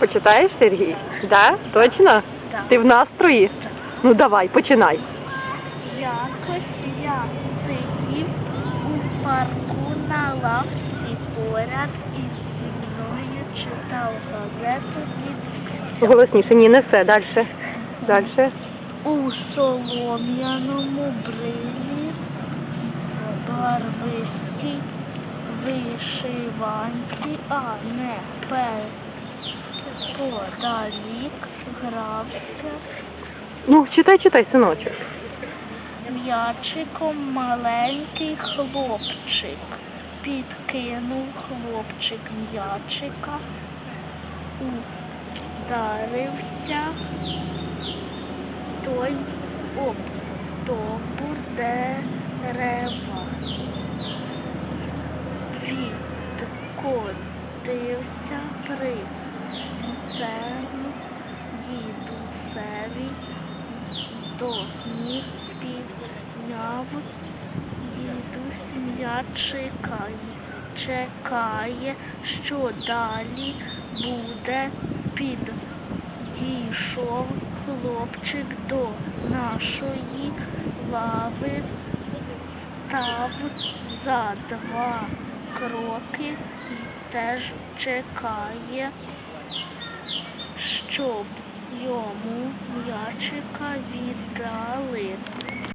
Почитаєш, Сергій? Да? Точно? Так. Ти в настрої? Ну давай, починай. Якось я сидів у парку на лавці поряд і зі мною читав газету від Голосніше, ні, не все. Дальше. Дальше. у солом'яному брилі барвистій вишиванці, а не неподалік грався Ну, читай, читай, синочок. м'ячиком маленький хлопчик. Підкинув хлопчик м'ячика, ударився той об добур дерева. Відкотився при цьому дідусеві до ніг підняв дідусь м'ячика й чекає, що далі буде. Підійшов хлопчик до нашої лави, став за два кроки і теж чекає, щоб йому м'ячика віддали.